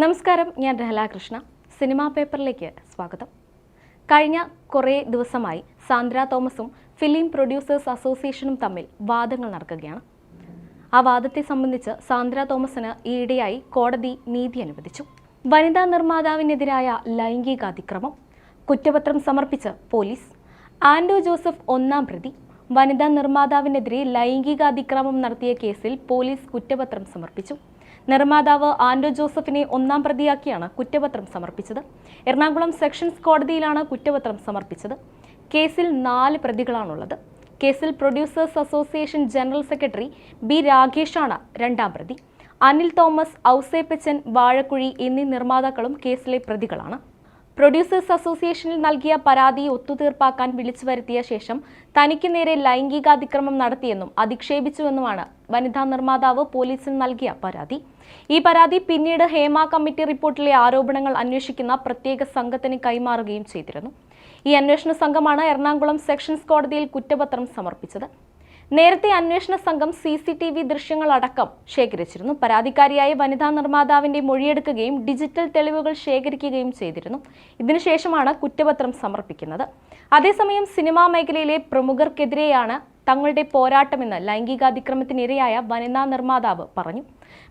നമസ്കാരം ഞാൻ രഹലാകൃഷ്ണ. സിനിമാ പേപ്പറിലേക്ക് സ്വാഗതം. കഴിഞ്ഞ കുറേ ദിവസമായി സാന്ദ്ര തോമസും ഫിലിം പ്രൊഡ്യൂസേഴ്സ് അസോസിയേഷനും തമ്മിൽ വാദങ്ങൾ നടക്കുകയാണ്. ആ വാദത്തെ സംബന്ധിച്ച് സാന്ദ്ര തോമസിന് ഈയിടെയായി കോടതി നീതി അനുവദിച്ചു. വനിതാ നിർമ്മാതാവിനെതിരായ ലൈംഗികാതിക്രമം കുറ്റപത്രം സമർപ്പിച്ച് പോലീസ് ആൻഡോ ജോസഫ് ഒന്നാം പ്രതി വനിതാ നിർമ്മാതാവിനെതിരെ ലൈംഗിക അതിക്രമം നടത്തിയ കേസിൽ പോലീസ് കുറ്റപത്രം സമർപ്പിച്ചു. നിർമ്മാതാവ് ആൻഡോ ജോസഫിനെ ഒന്നാം പ്രതിയാക്കിയാണ് കുറ്റപത്രം സമർപ്പിച്ചത്. എറണാകുളം സെക്ഷൻസ് കോടതിയിലാണ് കുറ്റപത്രം സമർപ്പിച്ചത്. കേസിൽ നാല് പ്രതികളാണുള്ളത്. കേസിൽ producers association general secretary B രാകേഷാണ് രണ്ടാം പ്രതി. അനിൽ തോമസ് ഔസേപ്പച്ചൻ വാഴക്കുഴി എന്നീ നിർമ്മാതാക്കളും കേസിലെ പ്രതികളാണ്. പ്രൊഡ്യൂസേഴ്സ് അസോസിയേഷനിൽ നൽകിയ പരാതി ഒത്തുതീർപ്പാക്കാൻ വിളിച്ചു വരുത്തിയ ശേഷം തനിക്ക് നേരെ ലൈംഗികാതിക്രമം നടത്തിയെന്നും അധിക്ഷേപിച്ചുവെന്നുമാണ് വനിതാ നിർമ്മാതാവ് പോലീസിന് നൽകിയ പരാതി. ഈ പരാതി പിന്നീട് ഹേമ കമ്മിറ്റി റിപ്പോർട്ടിലെ ആരോപണങ്ങൾ അന്വേഷിക്കുന്ന പ്രത്യേക സംഘത്തിന് കൈമാറുകയും ചെയ്തിരുന്നു. ഈ അന്വേഷണ സംഘമാണ് എറണാകുളം സെക്ഷൻസ് കോടതിയിൽ കുറ്റപത്രം സമർപ്പിച്ചത്. നേരത്തെ അന്വേഷണ സംഘം സി സി ടി വി ദൃശ്യങ്ങളടക്കം ശേഖരിച്ചിരുന്നു. പരാതിക്കാരിയായ വനിതാ നിർമ്മാതാവിന്റെ മൊഴിയെടുക്കുകയും ഡിജിറ്റൽ തെളിവുകൾ ശേഖരിക്കുകയും ചെയ്തിരുന്നു. ഇതിനുശേഷമാണ് കുറ്റപത്രം സമർപ്പിക്കുന്നത്. അതേസമയം സിനിമാ മേഖലയിലെ പ്രമുഖർക്കെതിരെയാണ് തങ്ങളുടെ പോരാട്ടമെന്ന് ലൈംഗികാതിക്രമത്തിനിരയായ വനിതാ നിർമ്മാതാവ് പറഞ്ഞു.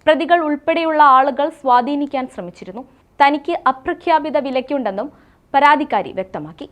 പ്രതികൾ ഉൾപ്പെടെയുള്ള ആളുകൾ സ്വാധീനിക്കാൻ ശ്രമിച്ചിരുന്നു. തനിക്ക് അപ്രഖ്യാപിത വിലയ്ക്കുണ്ടെന്നും പരാതിക്കാരി വ്യക്തമാക്കി.